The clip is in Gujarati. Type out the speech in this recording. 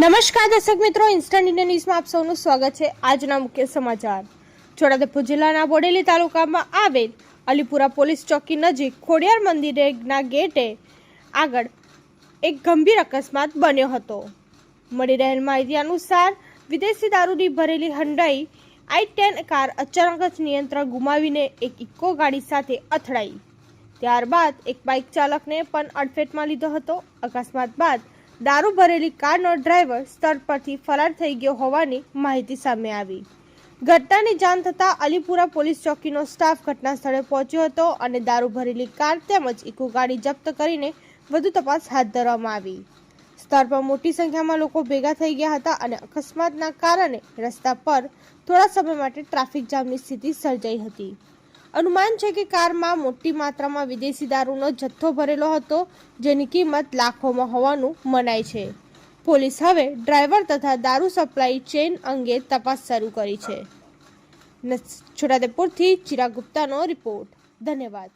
નમસ્કાર દર્શક મિત્રો ઇન્સ્ટન્ટ ઇન્ડિયા ન્યૂઝમાં આપ સૌનું સ્વાગત છે આજના મુખ્ય સમાચાર. છોટાઉદેપુર જિલ્લાના બોડેલી તાલુકામાં આવેલ અલીપુરા પોલીસ ચોકી નજીક ખોડિયાર મંદિરના ગેટે આગળ એક ગંભીર અકસ્માત બન્યો હતો. મળી રહેલ માહિતી અનુસાર વિદેશી દારૂની ભરેલી હંડાઈ આઈ ટેન કાર અચાનક જ નિયંત્રણ ગુમાવીને એક ઇકો ગાડી સાથે અથડાઈ. ત્યારબાદ એક બાઇક ચાલકને પણ અડફેટમાં લીધો હતો. અકસ્માત બાદ દારૂ ભરેલી કારનો ડ્રાઈવર સ્થળ પરથી ફરાર થઈ ગયો હોવાની માહિતી સામે આવી. ઘટનાની જાણ થતાં અલીપુરા પોલીસ ચોકીનો સ્ટાફ ઘટના સ્થળે પહોંચ્યો હતો અને દારૂ ભરેલી કાર તેમજ ઇકો ગાડી જપ્ત કરીને વધુ તપાસ હાથ ધરવામાં આવી. સ્થળ પર મોટી સંખ્યામાં લોકો ભેગા થઈ ગયા હતા અને અકસ્માતના કારણે રસ્તા પર થોડા સમય માટે ટ્રાફિક જામની સ્થિતિ સર્જાઈ હતી. અનુમાન છે કે કારમાં મોટી માત્રામાં વિદેશી દારૂનો જથ્થો ભરેલો હતો, જેની કિંમત લાખોમાં હોવાનું મનાય છે. પોલીસ હવે ડ્રાઈવર તથા દારૂ સપ્લાય ચેઇન અંગે તપાસ શરૂ કરી છે. છોટાદેપુરથી ચિરાગ ગુપ્તાનો રિપોર્ટ. ધન્યવાદ.